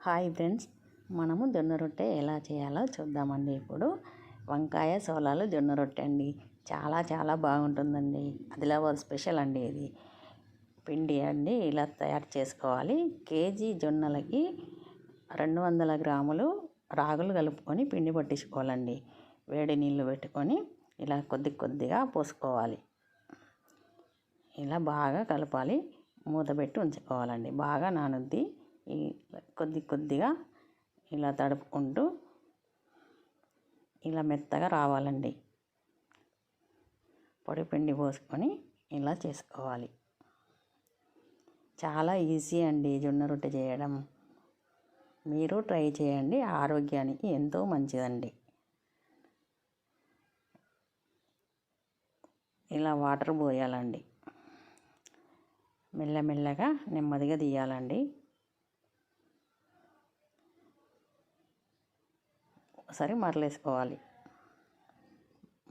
Hi friends మనము జొన్న రొట్టె ఎలా చేయాలో చూద్దామండి ఇప్పుడు. వంకాయ సోలాలు జొన్న రొట్టె అండి. చాలా చాలా బాగుంటుందండి. ఆదిలాబాద్ స్పెషల్ అండి ఇది. పిండి అండి ఇలా తయారు చేసుకోవాలి. కేజీ జొన్నలకి రెండు వందల గ్రాములు రాగులు కలుపుకొని పిండి పట్టించుకోవాలండి. వేడి నీళ్ళు పెట్టుకొని ఇలా కొద్ది కొద్దిగా పోసుకోవాలి. ఇలా బాగా కలపాలి. మూత పెట్టి ఉంచుకోవాలండి. బాగా నానుద్ది. ఈ కొద్ది కొద్దిగా ఇలా తడుపుకుంటూ ఇలా మెత్తగా రావాలండి. పొడి పిండి పోసుకొని ఇలా చేసుకోవాలి. చాలా ఈజీ అండి జొన్న రొట్టె చేయడం. మీరు ట్రై చేయండి ఆరోగ్యానికి ఎంతో మంచిదండి. ఇలా వాటర్ పోయాలండి. మెల్లమెల్లగా నెమ్మదిగా తీయాలండి. ఒకసారి మరలేసుకోవాలి.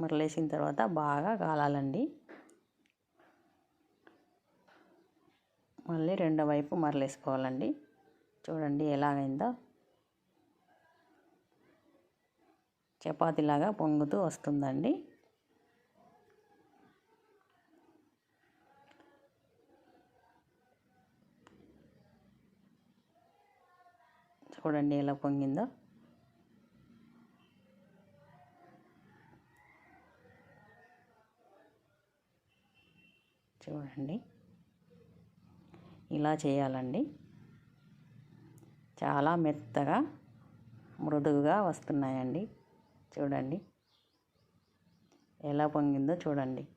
మరలేసిన తర్వాత బాగా కాలాలండి. మళ్ళీ రెండో వైపు మరలేసుకోవాలండి. చూడండి ఎలాగైందో. చపాతీలాగా పొంగుతూ వస్తుందండి. చూడండి ఎలా పొంగిందో. చూడండి. ఇలా చేయాలండి. చాలా మెత్తగా మృదువుగా వస్తున్నాయండి. చూడండి. ఎలా పొంగిందో చూడండి.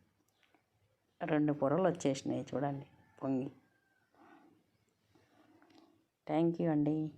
రెండు పొరలు వచ్చేసినాయి చూడండి పొంగి. థ్యాంక్ యూ అండి.